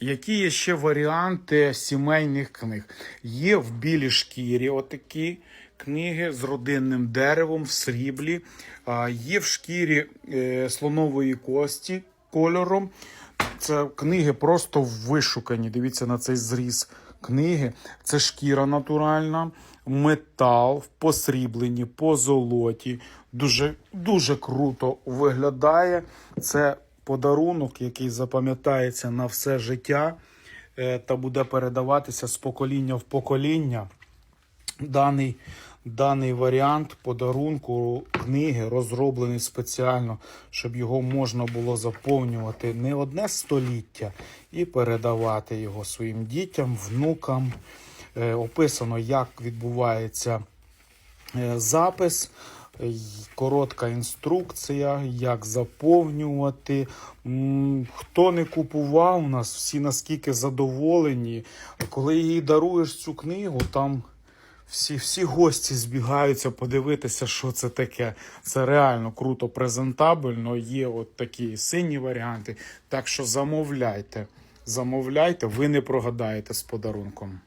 Які є ще варіанти сімейних книг? Є в білій шкірі отакі книги з родинним деревом в сріблі, а, є в шкірі е, слонової кості кольором. Це книги просто вишукані. Дивіться на цей зріз книги. Це шкіра натуральна, метал в посрібленні, по золоті. Дуже, дуже круто виглядає. Це подарунок, який запам'ятається на все життя е, та буде передаватися з покоління в покоління. Даний, даний варіант подарунку книги розроблений спеціально, щоб його можна було заповнювати не одне століття і передавати його своїм дітям, внукам. Е, описано, як відбувається е, запис, коротка інструкція, як заповнювати. Хто не купував нас, всі наскільки задоволені. Коли їй даруєш цю книгу, там всі, всі гості збігаються подивитися, що це таке. Це реально круто, презентабельно. Є от такі сині варіанти. Так що замовляйте. Замовляйте, ви не прогадаєте з подарунком.